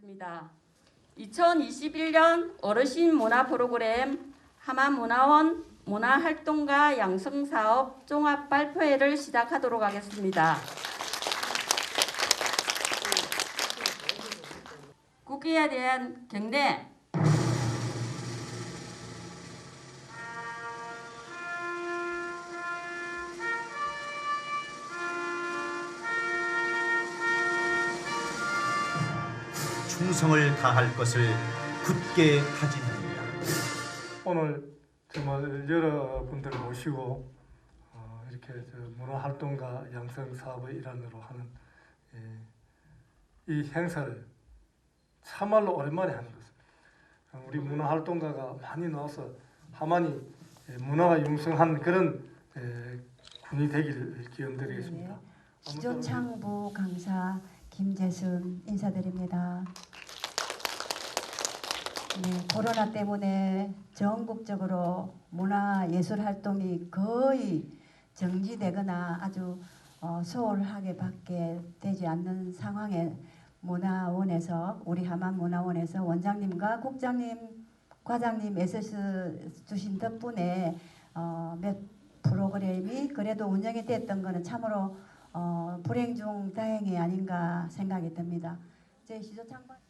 하겠습니다. 2021년 어르신 문화 프로그램 하마문화원 문화활동가 양성사업 종합 발표회를 시작하도록 하겠습니다. 국기에 대한 경례 충성을 다할 것을 굳게 다짐합니다. 오늘 정말 여러분들 모시고 어, 이렇게 저 문화활동가 양성 사업의 일환으로 하는 예, 이 행사를 참말로 오랜만에 하는 것입니다. 어, 우리 문화활동가가 많이 나와서 하만이 예, 문화가 융성한 그런 예, 군이 되기를 기원드리겠습니다. 기조창부 강사 김재순 인사드립니다. 네, 코로나 때문에 전국적으로 문화 예술 활동이 거의 정지되거나 아주 어, 소홀하게밖에 되지 않는 상황에 문화원에서 우리 하만 문화원에서 원장님과 국장님, 과장님 애쓰 주신 덕분에 어, 몇 프로그램이 그래도 운영이 됐던 거는 참으로 어, 불행 중 다행이 아닌가 생각이 듭니다. 제 시조 장관.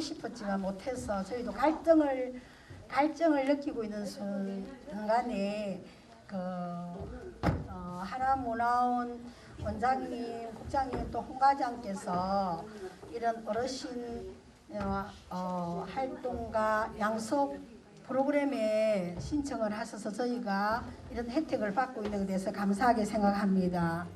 하고 싶었지만 못해서 저희도 갈등을 갈증을 느끼고 있는 순간에 그 어, 하나문화원 원장님, 국장님 또 홍과장께서 이런 어르신 어, 어, 활동가 양속 프로그램에 신청을 하셔서 저희가 이런 혜택을 받고 있는 데 대해서 감사하게 생각합니다.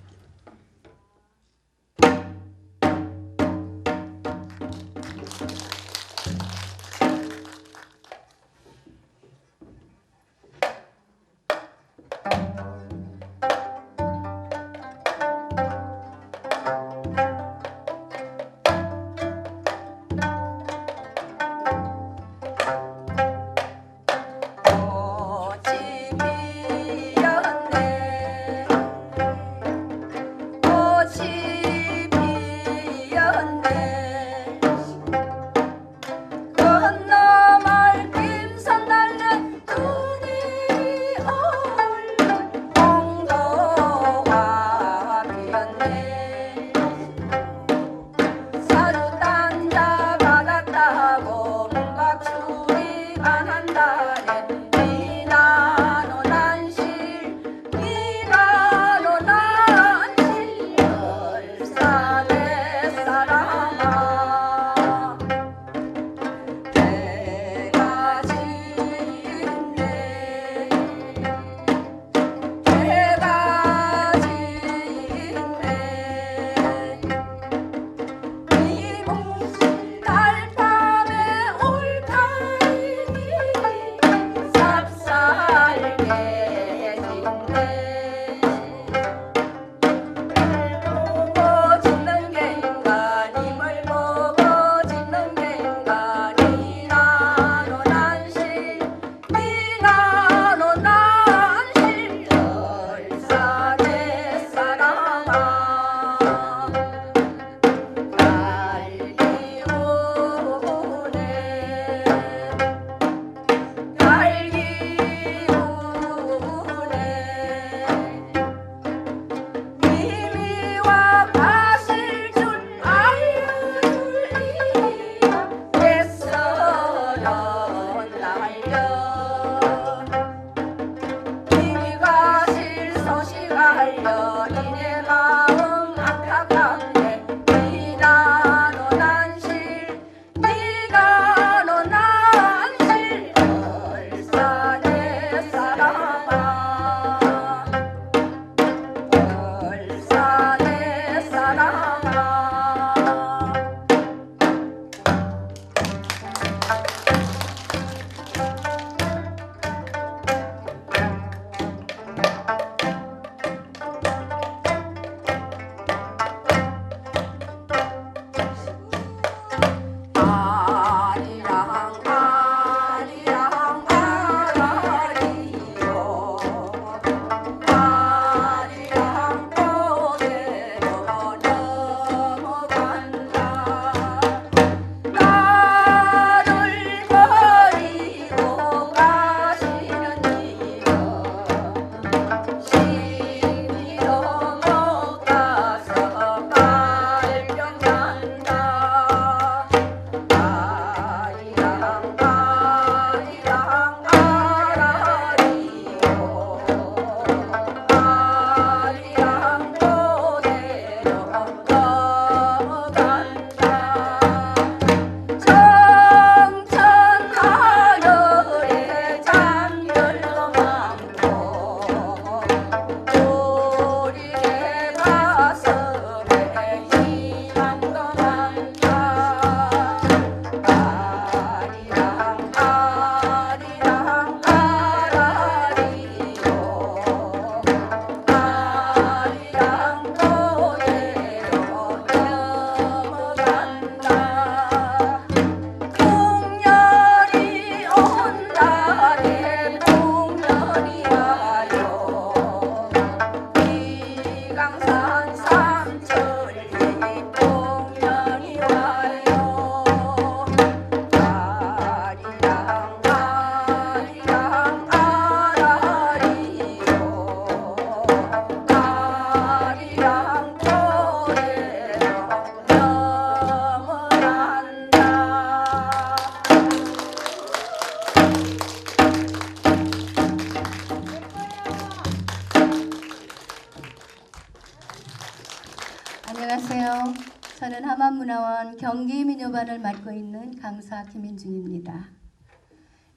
강사 김인중입니다.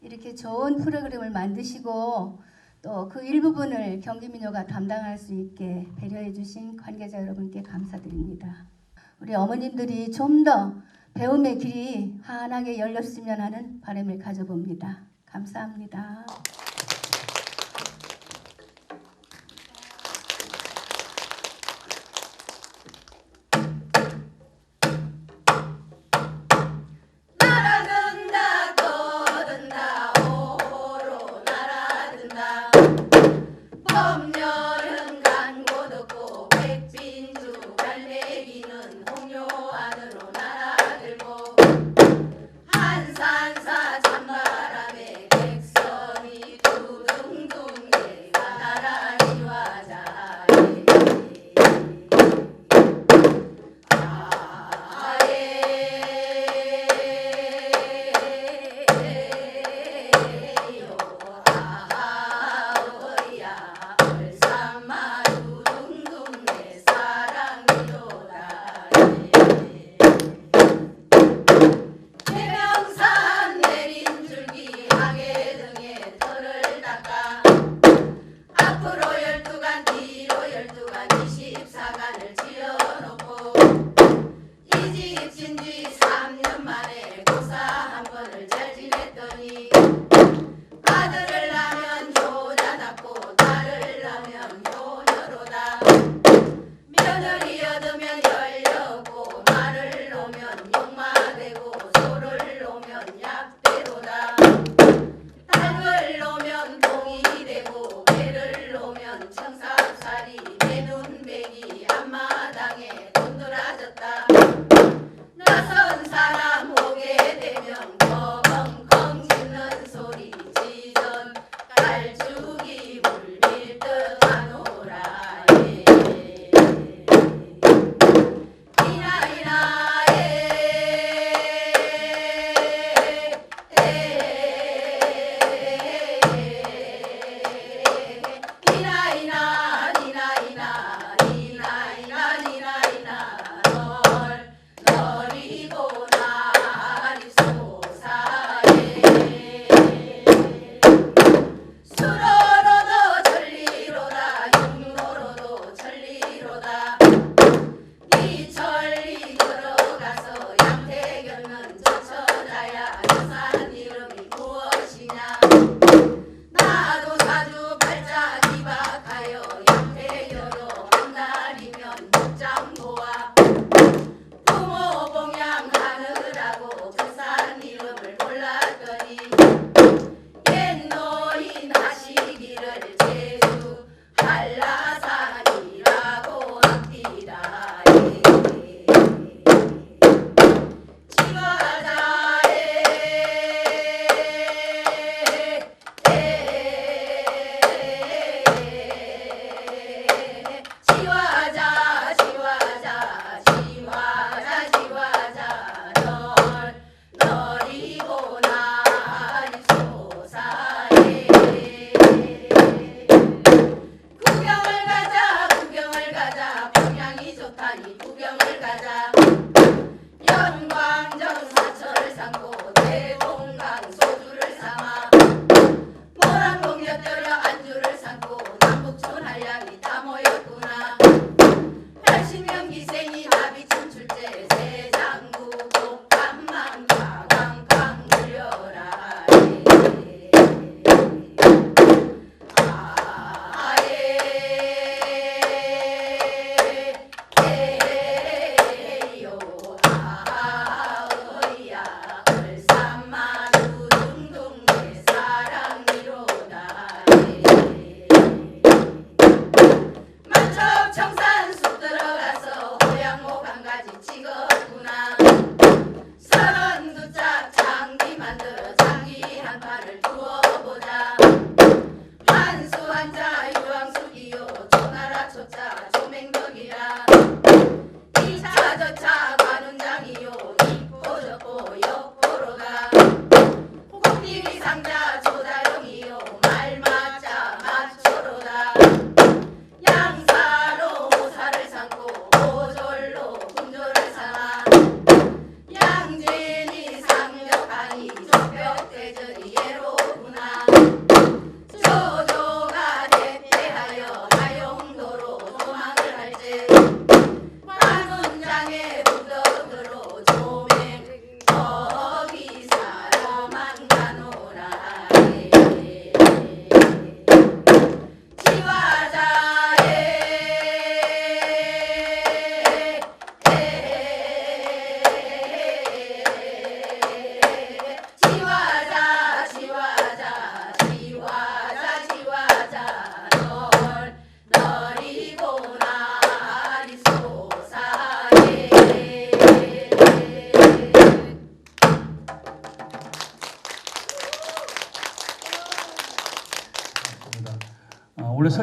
이렇게 좋은 프로그램을 만드시고 또 그 일부분을 경기 민요가 담당할 수 있게 배려해 주신 관계자 여러분께 감사드립니다. 우리 어머님들이 좀 더 배움의 길이 환하게 열렸으면 하는 바람을 가져봅니다. 감사합니다. Madari.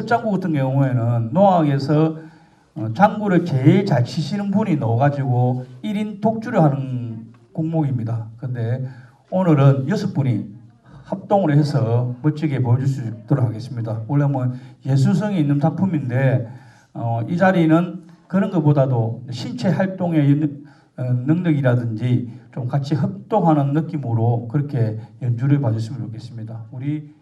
설장구 같은 경우에는 농악에서 어, 장구를 제일 잘 치시는 분이 넣어가지고 1인 독주를 하는 공목입니다. 근데 오늘은 여섯 분이 합동으로 해서 멋지게 보여줄 수 있도록 하겠습니다. 원래 뭐 예술성이 있는 작품인데 어, 이 자리는 그런 것보다도 신체 활동의 능- 어, 능력이라든지 좀 같이 협동하는 느낌으로 그렇게 연주를 봐주시면 좋겠습니다. 우리